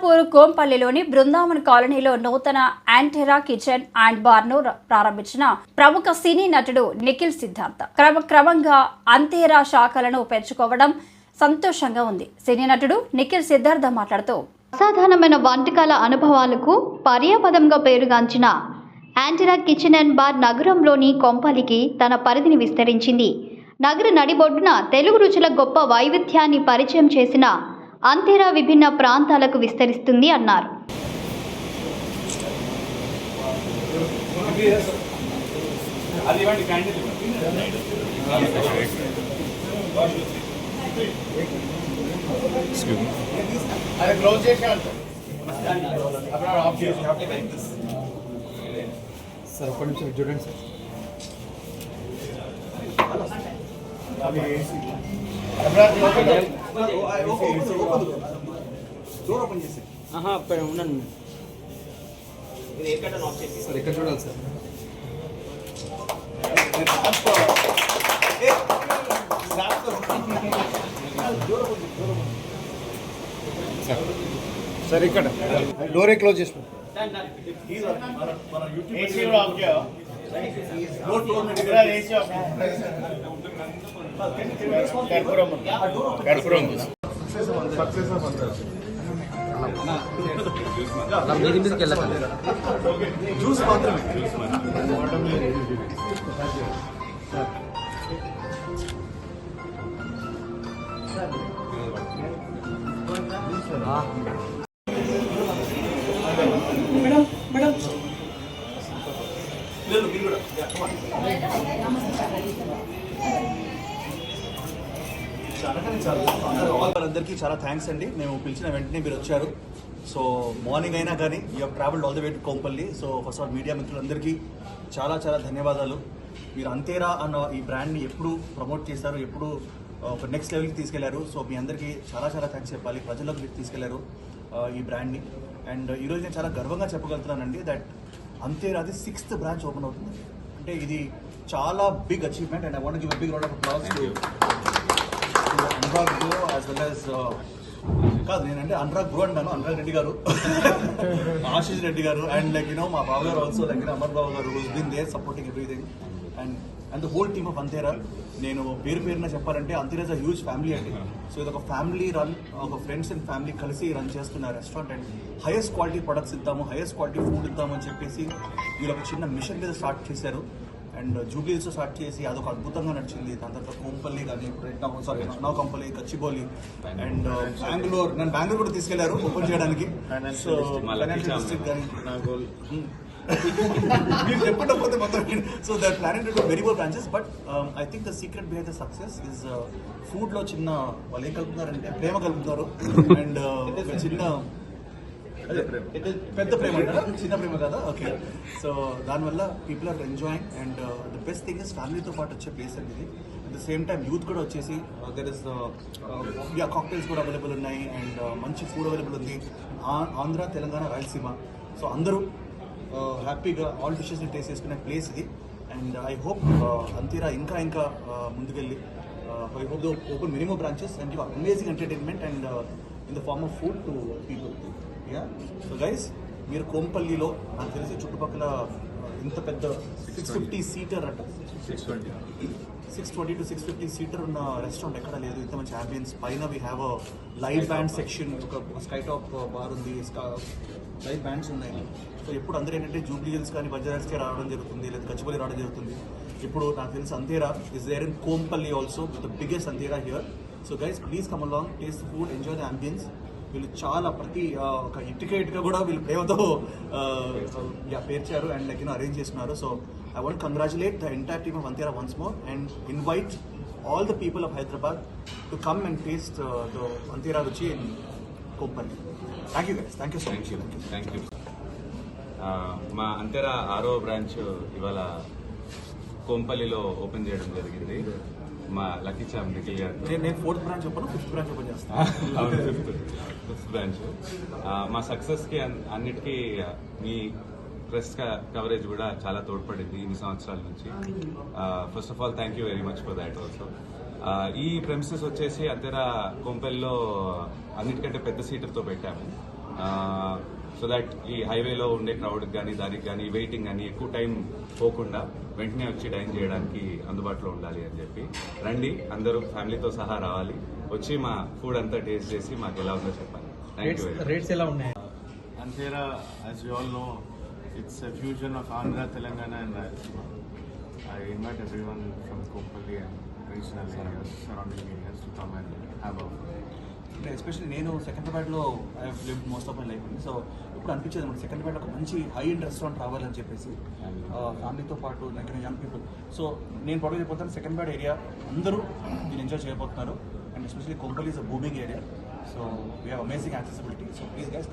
నర్సాపూర్ కోంపల్లిలోని బృందావన్ కాలనీలో నూతన యాంటెరా kitchen and బార్ను ప్రారంభించిన ప్రముఖ సినీ నటుడు నిఖిల్ సిద్ధార్థ క్రమక్రమంగా అంతేరా శాఖలను పెంచుకోవడం సంతోషంగా ఉంది. సినీ నటుడు నిఖిల్ సిద్ధార్థ మాట్లాడుతూ అసాధారణమైన వంటకాల అనుభవాలకు పర్యాపదంగా పేరుగాంచిన యాంటెరా కిచెన్ అండ్ బార్ నగరంలోని కొంపలికి తన పరిధిని విస్తరించింది. నగర నడిబొడ్డున తెలుగు రుచుల గొప్ప వైవిధ్యాన్ని పరిచయం చేసిన అంతేరా విభిన్న ప్రాంతాలకు విస్తరిస్తుంది అన్నారు. సార్ ఒక్క నిమిషం చూడండి సార్ డోర్ ఓపెన్ చేసి ఆహా అక్కడ ఉండండి సార్ ఎక్కడ చూడాలి సార్ సరే ఇక్కడ డోరే క్లోజ్ చేసి ఏసీ కూడా ఆఫ్ చేయవా ఏసీ ఆఫ్ కర్పూరం ఉంది. కర్పూరం ఉంది. మీది మీదకి వెళ్ళకండి జ్యూస్ మాత్రమే వాళ్ళందరికీ చాలా థ్యాంక్స్ అండి. మేము పిలిచిన వెంటనే మీరు వచ్చారు. సో మార్నింగ్ అయినా కానీ you have travelled all the way to Kompally so first all media మిత్రులందరికీ చాలా చాలా ధన్యవాదాలు. మీరు అంతేరా అన్న ఈ బ్రాండ్ని ఎప్పుడు ప్రమోట్ చేశారు ఎప్పుడు uh, ఒక నెక్స్ట్ లెవెల్కి తీసుకెళ్ళారు. సో మీ అందరికీ చాలా చాలా థ్యాంక్స్ చెప్పాలి. ప్రజల్లోకి మీరు తీసుకెళ్ళారు uh, ఈ బ్రాండ్ని అండ్ uh, ఈరోజు నేను చాలా గర్వంగా చెప్పగలుగుతున్నానండి దట్ అంతేరాది సిక్స్త్ బ్రాంచ్ ఓపెన్ అవుతుంది. అంటే ఇది చాలా big achievement and I want give big round of applause to Anurag go as well as కాదు నేనంటే అనురాగ్ గో అంటాను అనురాగ్ రెడ్డి గారు. ఆశీష్ రెడ్డి గారు. అండ్ లైక్ యూనో మా బాబు గారు ఆల్సో లైక్ అమర్ బాబు గారు been there supporting everything and and the whole team of Antera నేను పేరు పేరున చెప్పాలంటే అంతేరా ఇస్ అ హ్యూజ్ ఫ్యామిలీ అండి. సో ఇది ఒక ఫ్యామిలీ రన్ ఒక ఫ్రెండ్స్ అండ్ ఫ్యామిలీ కలిసి రన్ చేస్తున్న restaurant and. Highest quality products ఇద్దాము హైయెస్ట్ క్వాలిటీ ఫుడ్ ఇద్దాము అని చెప్పేసి వీళ్ళు ఒక చిన్న మిషన్ మీద స్టార్ట్ చేశారు. అండ్ జూబ్లీస్ స్టార్ట్ చేసి అదొక అద్భుతంగా నడిచింది. దాని తర్వాత కోంపల్లి కానీ సారీ కంపల్లి కచ్చిబోలి అండ్ బెంగళూరు నన్ను బెంగళూరు కూడా తీసుకెళ్ళారు ఓపెన్ చేయడానికి. సో డిస్ట్రిక్ట్ కానీ. మీరు చెప్పకపోతే మొత్తం so they're planning to very more branches but I think the secret behind the success is ఫుడ్లో చిన్న వాళ్ళు ఏం కలుపుతున్నారంటే ప్రేమ కలుపుతారు అండ్ చిన్న పెద్ద ప్రేమ? చిన్న ప్రేమ కదా? ఓకే సో దానివల్ల people are enjoying and the best thing is ఫ్యామిలీతో పాటు వచ్చే ప్లేస్ అండి ఇది. At the same time youth కూడా వచ్చేసి దర్ ఇస్ యా కాక్టైల్స్ కూడా అవైలబుల్ ఉన్నాయి. అండ్ మంచి ఫుడ్ అవైలబుల్ ఉంది. ఆ- ఆంధ్ర తెలంగాణ రాయలసీమ. సో అందరూ హ్యాపీగా ఆల్ డిషెస్ని టేస్ట్ చేసుకునే ప్లేస్ ఇది. అండ్ ఐ హోప్ అంతీరా ఇంకా ఇంకా uh, ముందుకెళ్ళి I hope though open minimum branches and you amazing entertainment and in the form of food to people ya so guys మీరు కోంపల్లిలో నాకు తెలిసి చుట్టుపక్కల uh, ఇంత పెద్ద సిక్స్ ఫిఫ్టీ సీటర్ అంట. Six twenty six twenty two six fifty seater ఉన్న restaurant ఎక్కడ లేదు. ఇంత మంచి అంబియన్స్ పైన we have a live band section ఒక స్కై టాప్ బార్ ఉంది. లైవ్ బ్యాండ్స్ ఉన్నాయి. సో ఎప్పుడు అందరూ ఏంటంటే జూబ్లీ హిల్స్ కానీ బంజారాస్కి రావడం జరుగుతుంది లేదా కచ్చిపల్లి రావడం జరుగుతుంది. ఇప్పుడు నాకు తెలిసి Antera is there in Kompally also with the biggest Antera here so guys please come along taste food enjoy the ambience వీళ్ళు చాలా ప్రతి ఒక ఇంటికేట్గా కూడా వీళ్ళు ప్రేమతో పేర్చారు అండ్ లైక్ అరేంజ్ చేస్తున్నారు. So I want congratulate the entire team of Antera once more and invite all the people of Hyderabad to come and taste the Antera Ruchi in Kompally thank you guys thank you so much thank you మా అంతేరా ఆరో branch ఇవాళ కోంపల్లిలో open చేయడం జరిగింది. మా lucky charm Nikhil నేను fourth branch చెప్పను fifth branch open చేస్తాను అవును ఫిఫ్త్ ఫిఫ్త్ బ్రాంచ్. మా సక్సెస్కి అన్- అన్నిటికీ మీ ప్రెస్ కవరేజ్ కూడా చాలా తోడ్పడింది ఇన్ని సంవత్సరాల నుంచి. First of all thank you very much for that also. ఈ ప్రెమిసెస్ వచ్చేసి అంతేరా కొంపెల్లో అన్నిటికంటే పెద్ద సీటర్తో పెట్టాము. సో దాట్ ఈ హైవేలో ఉండే క్రౌడ్ కానీ దానికి కానీ వెయిటింగ్ కానీ ఎక్కువ టైం పోకుండా వెంటనే వచ్చి డైన్ చేయడానికి అందుబాటులో ఉండాలి అని చెప్పి. రండి అందరూ ఫ్యామిలీతో సహా రావాలి. వచ్చి మా ఫుడ్ అంతా టేస్ట్ చేసి మాకు ఎలా ఉందో చెప్పాలి రేట్స్ ఎలా ఉన్నాయి? Antera as you all know it's future of Andhra Telangana and I invite every from Kompally and regional areas surrounding and have అంటే ఎస్పెషల్లీ నేను సెకండ్రాబాద్లో I have live most of my life అండి so ఇప్పుడు అనిపించేది అనమాట సెకండ్రాబాద్లో ఒక మంచి high end restaurant రావాలని చెప్పేసి ఫ్యామిలీతో పాటు లైక్ యంగ్ పీపుల్ సో నేను పొడవు చెప్పిపోతాను సెకండ్రాబాద్ ఏరియా అందరూ దీన్ని ఎంజాయ్ చేయబోతున్నారు. And especially Kompally is a booming area so we have amazing accessibility so please guys